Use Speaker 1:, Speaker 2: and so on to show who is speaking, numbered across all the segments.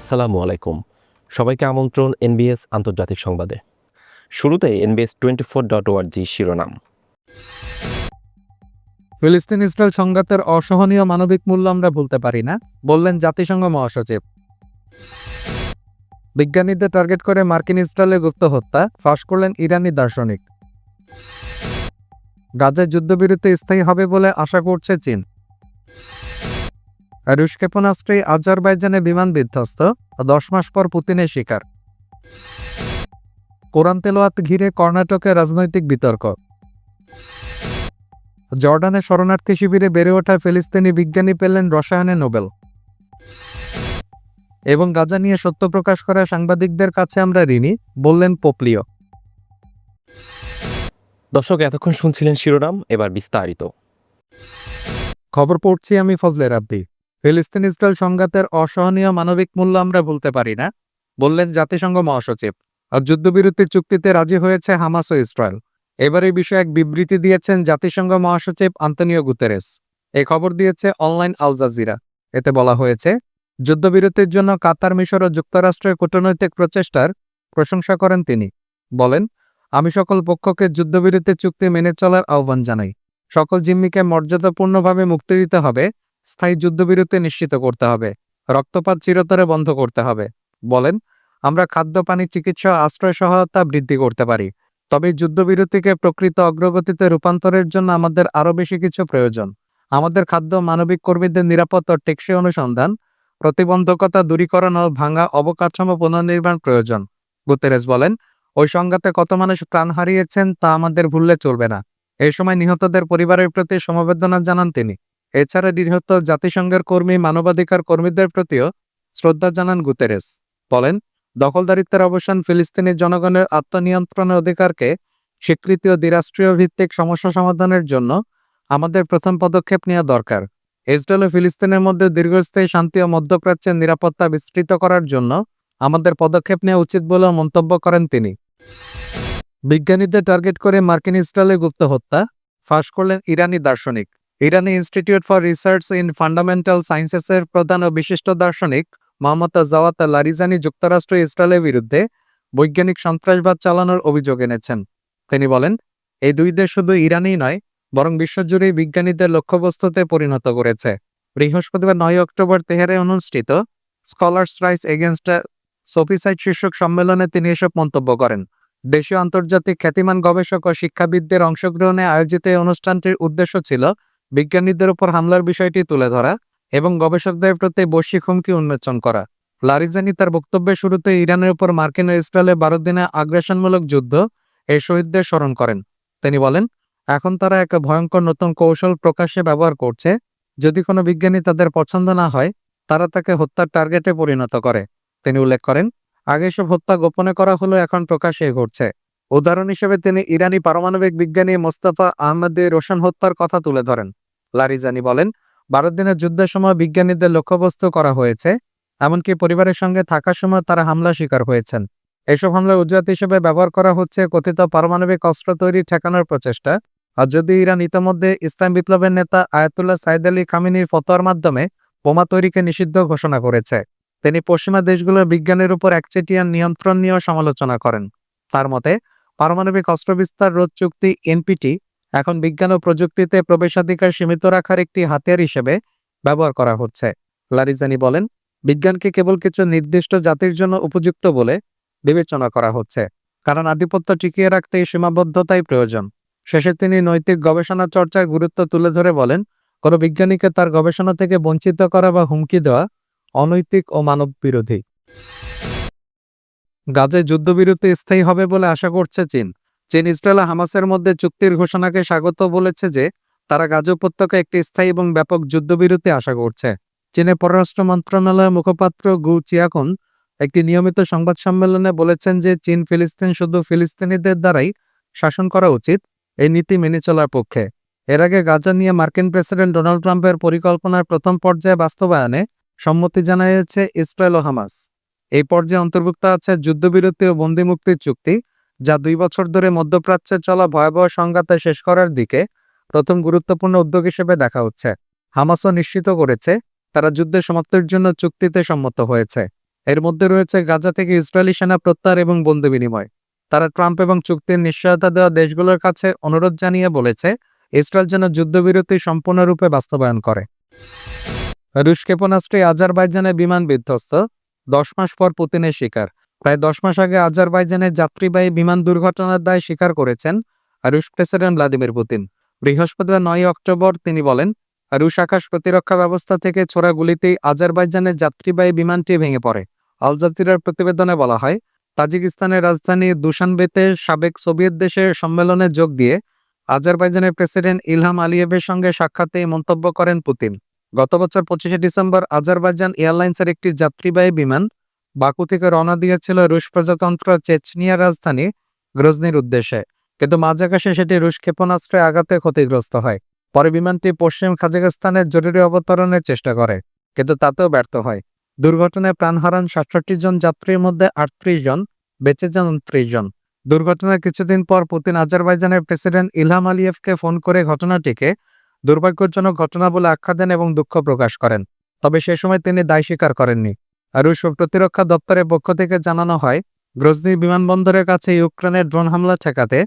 Speaker 1: আসসালামু আলাইকুম। সবাইকে আমন্ত্রণ এনবিএস আন্তর্জাতিক সংবাদে। শুরুতে এনবিএস টোয়েন্টি ফোর ডট ওয়ার্জি শিরোনাম।
Speaker 2: ফিলিস্তিন ইসরায়েল সংঘাতের অসহনীয় মানবিক মূল্য আমরা ভুলতে পারি না, বললেন জাতিসংঘ মহাসচিব। বিজ্ঞানীদের টার্গেট করে মার্কিন ইসরায়েলের গুপ্ত হত্যা, ফাঁস করলেন ইরানি দার্শনিক। গাজায় যুদ্ধবিরতি স্থায়ী হবে বলে আশা করছে চীন। রুশ ক্ষেপণাস্ত্রে আজারবাইজানে বিমান বিধ্বস্ত দশ মাস পর পুতিনের শিকার। কোরআন তেলোয়াত ঘিরে কর্ণাটকে রাজনৈতিক বিতর্ক। জর্ডানে শরণার্থী শিবিরে বেড়ে ওঠা ফিলিস্তিনি বিজ্ঞানী পেলেন রসায়নে নোবেল। এবং গাজা নিয়ে সত্য প্রকাশ করা সাংবাদিকদের কাছে আমরা ঋণী বললেন পোপলিও।
Speaker 1: দর্শক এতক্ষণ শুনছিলেন শিরোনাম এবার বিস্তারিত।
Speaker 2: খবর পড়ছি আমি ফজলে রাব্বি। ফিলিস্তিন ইসরায়েল সংঘাতের অসহনীয় মানবিক মূল্য আমরা ভুলতে পারি না। বললেন জাতিসংঘ মহাসচিব। আর যুদ্ধবিরতি চুক্তিতে রাজি হয়েছে হামাস ও ইসরায়েল। এবার এই বিষয়ে এক বিবৃতি দিয়েছেন জাতিসংঘ মহাসচিব আন্তনিও গুতেরেস। এই খবর দিয়েছে অনলাইন আল জাজিরা। এতে বলা হয়েছে, যুদ্ধবিরতির জন্য কাতার মিশর ও যুক্তরাষ্ট্রের কূটনৈতিক প্রচেষ্টার প্রশংসা করেন তিনি। বলেন, আমি সকল পক্ষকে যুদ্ধবিরতি চুক্তি মেনে চলার আহ্বান জানাই। সকল জিম্মিকে মর্যাদাপূর্ণভাবে মুক্তি দিতে হবে স্থায়ী যুদ্ধবিরতি নিশ্চিত করতে হবে। রক্তপাত চিরতরে বন্ধ করতে হবে। বলেন, আমরা খাদ্য, পানি, চিকিৎসা, আশ্রয় সহায়তা বৃদ্ধি করতে পারি। তবে যুদ্ধবিরতিকে প্রকৃত অগ্রগতিতে রূপান্তরের জন্য আমাদের আরও বেশি কিছু প্রয়োজন। আমাদের খাদ্য, মানবিক কর্মীদের নিরাপদ ও টেকসই অনুসন্ধান, প্রতিবন্ধকতা দূরীকরণ ও ভাঙা অবকাঠামো পুনর্নির্মাণ প্রয়োজন। গুতেরেস বলেন, ওই সংঘাতে কত মানুষ প্রাণ হারিয়েছেন তা আমাদের ভুললে চলবে না। এই সময় নিহতদের পরিবারের প্রতি সমবেদনা জানান তিনি। এছাড়া নিহত জাতিসংঘের কর্মী, মানবাধিকার কর্মীদের প্রতিও শ্রদ্ধা জানান গুতেরেস। বলেন, দখলদারিত্বের অবসান ফিলিস্তিনি জনগণের আত্মনিয়ন্ত্রণের অধিকারকে স্বীকৃতি ও দ্বিরাষ্ট্রীয় ভিত্তিক সমস্যা সমাধানের জন্য আমাদের প্রথম পদক্ষেপ নেওয়া দরকার। ইসরায়েল ও ফিলিস্তিনের মধ্যে দীর্ঘস্থায়ী শান্তি ও মধ্যপ্রাচ্যের নিরাপত্তা বিস্তৃত করার জন্য আমাদের পদক্ষেপ নেওয়া উচিত বলেও মন্তব্য করেন তিনি। বিজ্ঞানীদের টার্গেট করে মার্কিন ইসরায়েলে গুপ্ত হত্যা, ফাঁস করলেন ইরানি দার্শনিক। ইরানি institute for research in fundamental সায়েন্সেসের প্রধান ও বিশিষ্ট দার্শনিক মোহাম্মদ জাওয়াত লারিজানি যুক্তরাষ্ট্র ইসরায়েলের বিরুদ্ধে বৈজ্ঞানিক সন্ত্রাসবাদ চালানোর অভিযোগ এনেছেন। তিনি বলেন, এই দুই দেশ শুধু ইরানই নয়, বরং বিশ্বজুড়ে বিজ্ঞানীদের লক্ষ্যবস্তুতে পরিণত করেছে। বৃহস্পতিবার নয় অক্টোবর তেহারে অনুষ্ঠিত স্কলার্স রাইস এগেনস্ট সোফিসাইড শীর্ষক সম্মেলনে তিনি এসব মন্তব্য করেন। দেশীয় আন্তর্জাতিক খ্যাতিমান গবেষক ও শিক্ষাবিদদের অংশগ্রহণে আয়োজিত এই অনুষ্ঠানটির উদ্দেশ্য ছিল বিজ্ঞানীদের উপর হামলার বিষয়টি তুলে ধরা এবং গবেষকদের প্রতি বৈশ্বিক হুমকি উন্মোচন করা। লারিজানি তার বক্তব্যের শুরুতে ইরানের উপর মার্কিন ও ইসরায়েলে বারো দিনে আগ্রাসনমূলক যুদ্ধ এই শহীদদের স্মরণ করেন। তিনি বলেন, এখন তারা এক ভয়ঙ্কর নতুন কৌশল প্রকাশ্যে ব্যবহার করছে। যদি কোনো বিজ্ঞানী তাদের পছন্দ না হয়, তারা তাকে হত্যার টার্গেটে পরিণত করে। তিনি উল্লেখ করেন, আগে সব হত্যা গোপনে করা হলো এখন প্রকাশ্যে ঘটছে। উদাহরণ হিসেবে তিনি ইরানি পারমাণবিক বিজ্ঞানী মোস্তাফা আহমদ রোশন হত্যার কথা তুলে ধরেন। লারিজানি বলেন, বারো দিনের যুদ্ধের সময় বিজ্ঞানীদের লক্ষ্যবস্তু করা হয়েছে, এমনকি পরিবারের সঙ্গে থাকার সময় তারা হামলা শিকার হয়েছেন। এসব হামলার উজ্জাত হিসেবে ব্যবহার করা হচ্ছে কথিত পারমাণবিক অস্ত্র তৈরি ঠেকানোর প্রচেষ্টা। আর যদি ইরান ইতোমধ্যে ইসলাম বিপ্লবের নেতা আয়াতুল্লাহ সাইদ আলী খামিনির ফতোয়ার মাধ্যমে বোমা তৈরিকে নিষিদ্ধ ঘোষণা করেছে, তিনি পশ্চিমা দেশগুলোর বিজ্ঞানের উপর একচেটিয়া নিয়ন্ত্রণ নিয়েও সমালোচনা করেন। তার মতে পারমাণবিক অস্ত্র বিস্তার রোধ চুক্তি এনপিটি এখন বিজ্ঞান ও প্রযুক্তিতে প্রবেশাধিকার সীমিত রাখার একটি হাতিয়ার হিসেবে ব্যবহার করা হচ্ছে। লারিজানি বলেন, বিজ্ঞানকে কেবল কিছু নির্দিষ্ট জাতির জন্য উপযুক্ত বলে বিবেচনা করা হচ্ছে, কারণ আধিপত্য টিকিয়ে রাখতে এই সীমাবদ্ধতাই প্রয়োজন। শেষে তিনি নৈতিক গবেষণা চর্চার গুরুত্ব তুলে ধরে বলেন, কোনো বিজ্ঞানীকে তার গবেষণা থেকে বঞ্চিত করা বা হুমকি দেওয়া অনৈতিক ও মানব বিরোধী গাজায় যুদ্ধবিরতি স্থায়ী হবে বলে আশা করছে চীন। চীন ইসরায়েল হামাসের মধ্যে চুক্তির ঘোষণাকে স্বাগত বলেছে যে, তারা গাজা উপত্যকায় একটি স্থায়ী এবং ব্যাপক যুদ্ধবিরতি আশা করছে। চীনের পররাষ্ট্র মন্ত্রণালয়ের মুখপাত্র গু চিয়াকুন একটি নিয়মিত সংবাদ সম্মেলনে বলেছেন যে, চীন, ফিলিস্তিন শুধু ফিলিস্তিনিদের দ্বারাই শাসন করা উচিত, এই নীতি মেনে চলার পক্ষে। এর আগে গাজা নিয়ে মার্কিন প্রেসিডেন্ট ডোনাল্ড ট্রাম্পের পরিকল্পনার প্রথম পর্যায়ে বাস্তবায়নে সম্মতি জানিয়েছে ইসরায়েল ও হামাস। এই পর্যায়ে অন্তর্ভুক্ত আছে যুদ্ধবিরতি ও বন্দিমুক্তির চুক্তি, যা দুই বছর ধরে মধ্যপ্রাচ্যে চলা ভয়াবহ সংঘাতে শেষ করার দিকে প্রথম গুরুত্বপূর্ণ উদ্যোগ হিসেবে দেখা হচ্ছে। হামাসও নিশ্চিত করেছে, তারা যুদ্ধের সমাপ্তির জন্য চুক্তিতে সম্মত হয়েছে। এর মধ্যে রয়েছে গাজা থেকে ইসরায়েলি সেনা প্রত্যাহার এবং বন্দি বিনিময়। তারা ট্রাম্প এবং চুক্তির নিশ্চয়তা দেওয়া দেশগুলোর কাছে অনুরোধ জানিয়ে বলেছে, ইসরায়েল যেন যুদ্ধবিরতি সম্পূর্ণরূপে বাস্তবায়ন করে। রুশ ক্ষেপণাস্ত্রে আজারবাইজানে বিমান বিধ্বস্ত দশ মাস পর পুতিনের শিকার। প্রায় দশ মাস আগে আজারবাইজানের যাত্রীবাহী বিমান দুর্ঘটনার দায় স্বীকার করেছেন রুশ প্রেসিডেন্ট ভ্লাদিমির পুতিন। বৃহস্পতিবার নয় অক্টোবর তিনি বলেন রুশ আকাশ প্রতিরক্ষা ব্যবস্থা থেকে ছোড়া গুলিতেই আজারবাইজানের যাত্রীবাহী বিমানটি ভেঙে পড়ে। আল জাজিরার প্রতিবেদনে বলা হয়, তাজিকিস্তানের রাজধানী দুশানবেতে সাবেক সোভিয়েত দেশের সম্মেলনে যোগ দিয়ে আজারবাইজানের প্রেসিডেন্ট ইলহাম আলিয়েভের সঙ্গে সাক্ষাতে মন্তব্য করেন পুতিন। গত বছর পঁচিশে ডিসেম্বর আজারবাইজান এয়ারলাইন্সের একটি যাত্রীবাহী বিমান বাকু থেকে রওনা দিয়েছিল রুশ প্রজাতন্ত্র চেচনিয়া রাজধানী গ্রজনির উদ্দেশ্যে। কিন্তু মাঝ আকাশে সেটি রুশ ক্ষেপণাস্ত্রে আঘাতে ক্ষতিগ্রস্ত হয়। পরে বিমানটি পশ্চিম কাজাকিস্তানের জরুরি অবতরণের চেষ্টা করে, কিন্তু তাতেও ব্যর্থ হয়। দুর্ঘটনায় প্রাণ হারান সাতষট্টি জন যাত্রীর মধ্যে আটত্রিশ জন, বেঁচে যান ত্রিশ জন। দুর্ঘটনার কিছুদিন পর পুতিন আজারবাইজানের প্রেসিডেন্ট ইলহাম আলিয়েভকে ফোন করে ঘটনাটিকে দুর্ভাগ্যজনক ঘটনা বলে আখ্যা দেন এবং দুঃখ প্রকাশ করেন। তবে সে সময় তিনি দায় স্বীকার করেননি। রুশ প্রতিরক্ষা দপ্তরের পক্ষ থেকে জানানো হয়, গ্রজনি বিমানবন্দরের কাছে ইউক্রেনের ড্রোন হামলা ঠেকাতে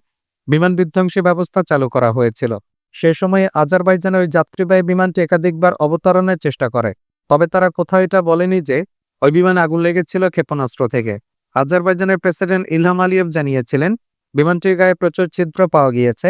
Speaker 2: বিমান বিধ্বংসী ব্যবস্থা চালু করা হয়েছিল। সে সময়ে আজারবাইজানের ওই যাত্রীবাহী বিমানটি একাধিকবার অবতরণের চেষ্টা করে। তবে তারা কোথাও এটা বলেনি যে, ওই বিমানে আগুন লেগেছিল ক্ষেপণাস্ত্র থেকে। আজারবাইজানের প্রেসিডেন্ট ইলহাম আলিয়েভ জানিয়েছিলেন, বিমানটির গায়ে প্রচুর ছিদ্র পাওয়া গিয়েছে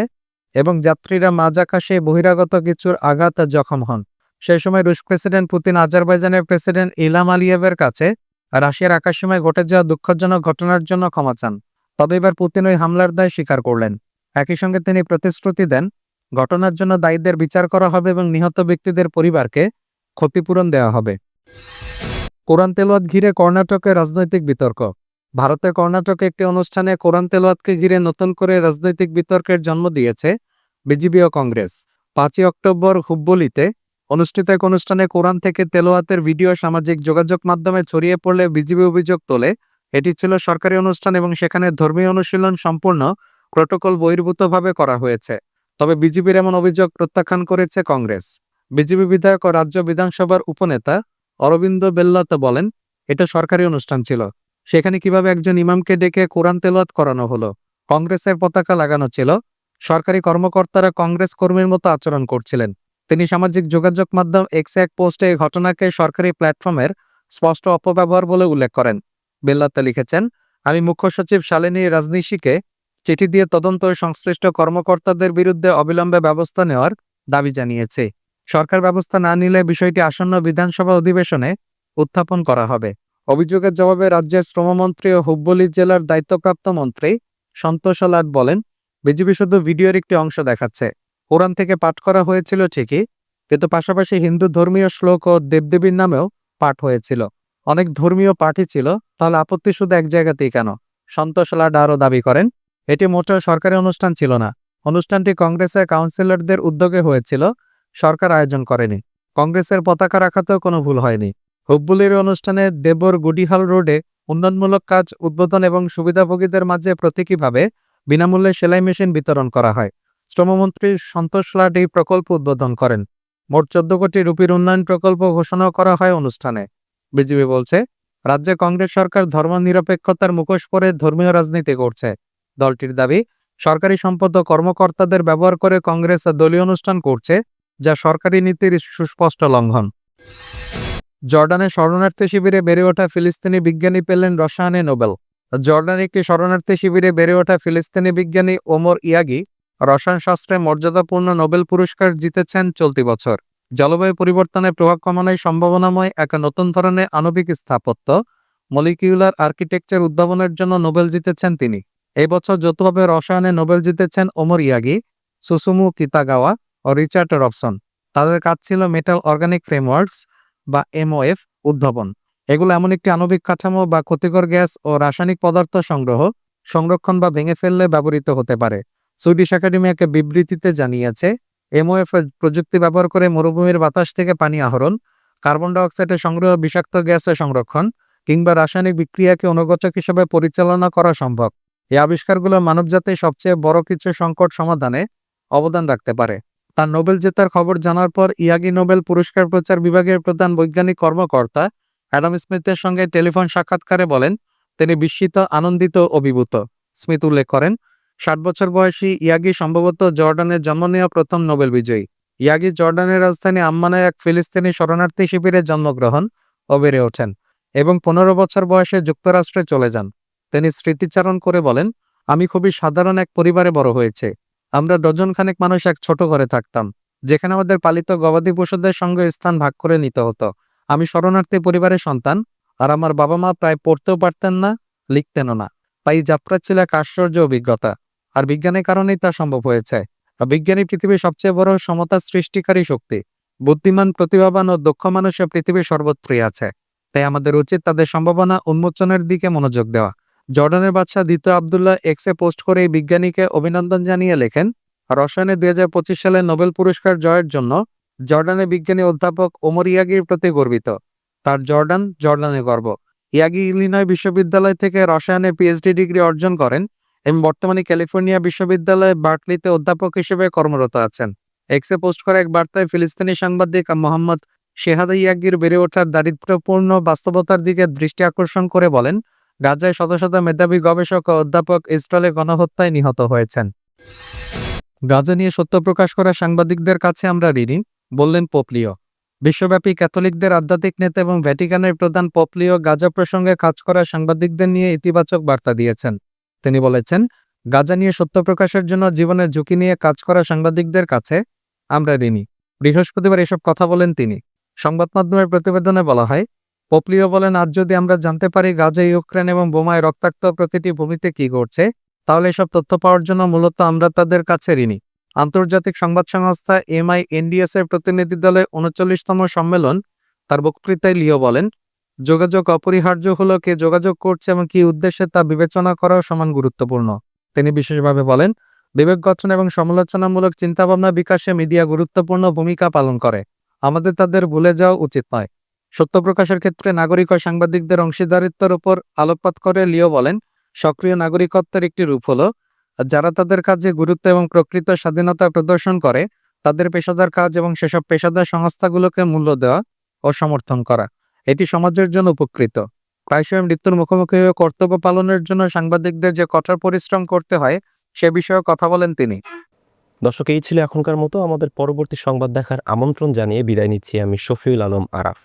Speaker 2: এবং যাত্রীরা মাঝ আকাশে বহিরাগত কিছুর আঘাত জখম হন। সেই সময় রুশ প্রেসিডেন্ট পুতিন আজারবাইজানের প্রেসিডেন্ট ইলাম আলিয়েভের কাছে রাশিয়ার আকাশসীমায় ঘটে যাওয়া দুঃখজনক ঘটনার জন্য ক্ষমা চান। তবে এবার পুতিন ওই হামলার দায় স্বীকার করলেন। একই সঙ্গে তিনি প্রতিশ্রুতি দেন, ঘটনার জন্য দায়ীদের বিচার করা হবে এবং নিহত ব্যক্তিদের পরিবারকে ক্ষতিপূরণ দেওয়া হবে। কোরআন তেলোয়াত ঘিরে কর্ণাটকের রাজনৈতিক বিতর্ক। ভারতের কর্ণাটকে একটি অনুষ্ঠানে কোরআন তেলোয়াতকে ঘিরে নতুন করে রাজনৈতিক বিতর্কের জন্ম দিয়েছে বিজিবি ও কংগ্রেস। পাঁচই অক্টোবর হুব্বলিতে অনুষ্ঠিত এক অনুষ্ঠানে কোরআন থেকে তেলোয়াতের ভিডিও সামাজিক যোগাযোগ মাধ্যমে ছড়িয়ে পড়লে বিজিবি অভিযোগ তোলে, এটি ছিল সরকারি অনুষ্ঠান এবং সেখানে ধর্মীয় অনুশীলন সম্পূর্ণ প্রোটোকল বহির্ভূতভাবে করা হয়েছে। তবে বিজেপির এমন অভিযোগ প্রত্যাখ্যান করেছে কংগ্রেস। বিজেপি বিধায়ক ও রাজ্য বিধানসভার উপনেতা অরবিন্দ বেল্লাত বলেন, এটা সরকারি অনুষ্ঠান ছিল। সেখানে কীভাবে একজন ইমামকে ডেকে কোরআন তেলাওয়াত করানো হলো? কংগ্রেসের পতাকা লাগানো ছিল। সরকারি কর্মকর্তারা কংগ্রেস কর্মীর মতো আচরণ করছিলেন। তিনি সামাজিক যোগাযোগ মাধ্যম এক্স এক পোস্টে এই ঘটনাকে সরকারি প্ল্যাটফর্মের স্পষ্ট অপব্যবহার বলে উল্লেখ করেন। বেল্লাত্তা লিখেছেন, আমি মুখ্য সচিব শালিনী রাজনীশিকে চিঠি দিয়ে তদন্ত সংশ্লিষ্ট কর্মকর্তাদের বিরুদ্ধে অবিলম্বে ব্যবস্থা নেওয়ার দাবি জানিয়েছে। সরকার ব্যবস্থা না নিলে বিষয়টি আসন্ন বিধানসভা অধিবেশনে উত্থাপন করা হবে। অভিযোগের জবাবে রাজ্যের শ্রমমন্ত্রী ও হুব্বলি জেলার দায়িত্বপ্রাপ্ত মন্ত্রী সন্তোষ লাট বলেন, বিজেপি শুধু ভিডিওর একটি অংশ দেখাচ্ছে। কোরআন থেকে পাঠ করা হয়েছিল ঠিকই, কিন্তু পাশাপাশি হিন্দু ধর্মীয় শ্লোক ও দেবদেবীর নামেও পাঠ হয়েছিল। অনেক ধর্মীয় পাঠই ছিল, তাহলে আপত্তি শুধু এক জায়গাতেই কেন? সন্তোষ লাড আরও দাবি করেন, এটি মোটেও সরকারি অনুষ্ঠান ছিল না। অনুষ্ঠানটি কংগ্রেসের কাউন্সিলরদের উদ্যোগে হয়েছিল, সরকার আয়োজন করেনি। কংগ্রেসের পতাকা রাখাতেও কোনো ভুল হয়নি। হুব্বুলির অনুষ্ঠানে দেবর গুডিহাল রোডে উন্নয়নমূলক কাজ, উদ্বোধন এবং সুবিধাভোগীদের মাঝে প্রতীকীভাবে বিনামূল্যে সেলাই মেশিন বিতরণ করা হয়। শ্রমমন্ত্রী সন্তোষ লাড এই প্রকল্প উদ্বোধন করেন। মোট চোদ্দ কোটি রুপির উন্নয়ন প্রকল্প ঘোষণা করা হয় অনুষ্ঠানে। বিজেপি বলছে, রাজ্যে কংগ্রেস সরকার ধর্মনিরপেক্ষতার মুখোশ পরে ধর্মীয় রাজনীতি করছে। দলটির দাবি, সরকারি সম্পদ ও কর্মকর্তাদের ব্যবহার করে কংগ্রেস দলীয় অনুষ্ঠান করছে, যা সরকারি নীতির সুস্পষ্ট লঙ্ঘন। জর্ডানে শরণার্থী শিবিরে বেড়ে ওঠা ফিলিস্তিনি বিজ্ঞানী পেলেন রসায়নে নোবেল। জর্ডানে একটি শরণার্থী শিবিরে বেড়ে ওঠা ফিলিস্তিনি বিজ্ঞানী ওমর ইয়াগি রসায়নশাস্ত্রে মর্যাদাপূর্ণ নোবেল পুরস্কার জিতেছেন চলতি বছর। জলবায়ু পরিবর্তনের প্রভাব কমানোয় সম্ভাবনাময় এক নতুন ধরনের আণবিক স্থাপত্য, মলিকিউলার আর্কিটেকচার উদ্ভাবনের জন্য নোবেল জিতেছেন তিনি। এই বছর যৌথভাবে রসায়নে নোবেল জিতেছেন ওমর ইয়াগি, সুসুমু কিতাগাওয়া ও রিচার্ড রবসন। তাদের কাজ ছিল মেটাল অর্গানিক ফ্রেমওয়ার্কস বা এমওএফ উদ্ভাবন। এগুলো এমন একটি আণবিক কাঠামো বা ক্ষতিকর গ্যাস ও রাসায়নিক পদার্থ সংগ্রহ, সংরক্ষণ বা ভেঙে ফেললে ব্যবহৃত হতে পারে। সুইডিশ একাডেমি একে বিবৃতিতে জানিয়েছে এমওএফ প্রযুক্তি ব্যবহার করে মরুভূমির বাতাস থেকে পানি আহরণ, কার্বন ডাইঅক্সাইডের সংগ্রহ বিষাক্ত গ্যাসের সংরক্ষণ কিংবা রাসায়নিক বিক্রিয়াকে অনুগচক হিসেবে পরিচালনা করা সম্ভব। এই আবিষ্কারগুলো মানবজাতির সবচেয়ে বড় কিছু সংকট সমাধানে অবদান রাখতে পারে। তার নোবেল জেতার খবর জানার পর ইয়াগি নোবেল পুরস্কার প্রচার বিভাগের প্রধান বৈজ্ঞানিক কর্মকর্তা অ্যাডাম স্মিথের সঙ্গে টেলিফোন সাক্ষাৎকারে বলেন, তিনি বিস্মিত, আনন্দিত, অভিভূত। স্মিথ উল্লেখ করেন, ষাট বছর বয়সী ইয়াগি সম্ভবত জর্ডানের জন্ম নেওয়া প্রথম নোবেল বিজয়ী। ইয়াগি জর্ডানের রাজধানী আম্মানের এক ফিলিস্তিনি শরণার্থী শিবিরে জন্মগ্রহণ ও বেড়ে ওঠেন এবং পনেরো বছর বয়সে যুক্তরাষ্ট্রে চলে যান। তিনি স্মৃতিচারণ করে বলেন, আমি খুবই সাধারণ এক পরিবারে বড় হয়েছে। আমরা ডজন খানেক মানুষ এক ছোট ঘরে থাকতাম, যেখানে আমাদের পালিত গবাদি পশুদের সঙ্গে স্থান ভাগ করে নিতে হতো। আমি শরণার্থী পরিবারের সন্তান, আর আমার বাবা মা প্রায় পড়তেও পারতেন না, লিখতেনও না। তাই যাত্রা ছিল এক আশ্চর্য অভিজ্ঞতা, আর বিজ্ঞানের কারণেই তা সম্ভব হয়েছে। বিজ্ঞানী পৃথিবীর সবচেয়ে বড় সমতা সৃষ্টিকারী শক্তি, বুদ্ধিমান, প্রতিভাবান ও দক্ষ মানুষের পৃথিবীর সর্বত্রই আছে। তাই আমাদের উচিত তাদের সম্ভাবনা উন্মোচনের দিকে মনোযোগ দেওয়া। জর্ডানের বাদশাহ দ্বিতীয় আবদুল্লাহ এক্সে পোস্ট করে এই বিজ্ঞানীকে অভিনন্দন জানিয়ে লেখেন, রসায়নে দুই হাজার পঁচিশ সালে নোবেল পুরস্কার জয়ের জন্য জর্ডানের বিজ্ঞানী অধ্যাপক ওমর ইয়াগির প্রতি গর্বিত। তার জর্ডান জর্ডানে গর্ব। ইয়াগি ইলিনয় বিশ্ববিদ্যালয় থেকে রসায়নে পিএইচডি ডিগ্রি অর্জন করেন এবং বর্তমানে ক্যালিফোর্নিয়া বিশ্ববিদ্যালয়ে বার্কলিতে অধ্যাপক হিসেবে কর্মরত আছেন। এক্সে পোস্ট করা এক বার্তায় ফিলিস্তিনি সাংবাদিক মোহাম্মদ শেহাদা ইয়াগির বেড়ে ওঠার দারিদ্র্যপূর্ণ বাস্তবতার দিকে দৃষ্টি আকর্ষণ করে বলেন গাজায় শত শত মেধাবী গবেষক ও অধ্যাপক ইসরায়েলে গণহত্যায় নিহত হয়েছেন। গাজা নিয়ে সত্য প্রকাশ করা সাংবাদিকদের কাছে আমরা ঋণী বললেন পোপলিও। বিশ্বব্যাপী ক্যাথলিকদের আধ্যাত্মিক নেতা এবং ভ্যাটিকানের প্রধান পোপলিও গাজা প্রসঙ্গে কাজ করা সাংবাদিকদের নিয়ে ইতিবাচক বার্তা দিয়েছেন। তিনি বলেছেন, গাজা নিয়ে সত্য প্রকাশের জন্য জীবনের ঝুঁকি নিয়ে কাজ করা সাংবাদিকদের কাছে আমরা ঋণী। বৃহস্পতিবার এসব কথা বলেন তিনি। সংবাদ মাধ্যমের প্রতিবেদনে বলা হয় পোপলিও বলেন, আজ যদি আমরা জানতে পারি গাজা, ইউক্রেন এবং বোমায় রক্তাক্ত প্রতিটি ভূমিতে কি ঘটছে, তাহলে এসব তথ্য পাওয়ার জন্য মূলত আমরা তাদের কাছে ঋণী। আন্তর্জাতিক সংবাদ সংস্থা এমআই এনডিএস এর প্রতিনিধি দলের উনচল্লিশতম সম্মেলন, তার বক্তৃতায় লিও বলেন, যোগাযোগ অপরিহার্য হলো কে যোগাযোগ করছে এবং কি উদ্দেশ্যে তা বিবেচনা করাও সমান গুরুত্বপূর্ণ। তিনি বিশেষভাবে বলেন, বিবেক গঠন এবং সমালোচনামূলক চিন্তাভাবনা বিকাশে মিডিয়া গুরুত্বপূর্ণ ভূমিকা পালন করে। আমাদের তাদের ভুলে যাওয়া উচিত নয়। সত্য প্রকাশের ক্ষেত্রে নাগরিক ও সাংবাদিকদের অংশীদারিত্বের উপর আলোকপাত করে লিও বলেন, সক্রিয় নাগরিকত্বের একটি রূপ হলো যারা তাদের কাজে গুরুত্ব এবং প্রকৃত স্বাধীনতা প্রদর্শন করে, তাদের পেশাদার কাজ এবং সেসব পেশাদার সংস্থাগুলোকে মূল্য দেওয়া ও সমর্থন করা। এটি সমাজের জন্য উপকৃত। প্রায়শই মৃত্যুর মুখোমুখি হয়ে কর্তব্য পালনের জন্য সাংবাদিকদের যে কঠোর পরিশ্রম করতে হয়, সে বিষয়ে কথা বলেন তিনি।
Speaker 1: দর্শক, এই ছিল এখনকার মতো। আমাদের পরবর্তী সংবাদ দেখার আমন্ত্রণ জানিয়ে বিদায় নিচ্ছি আমি শফিউল আলম আরাফ।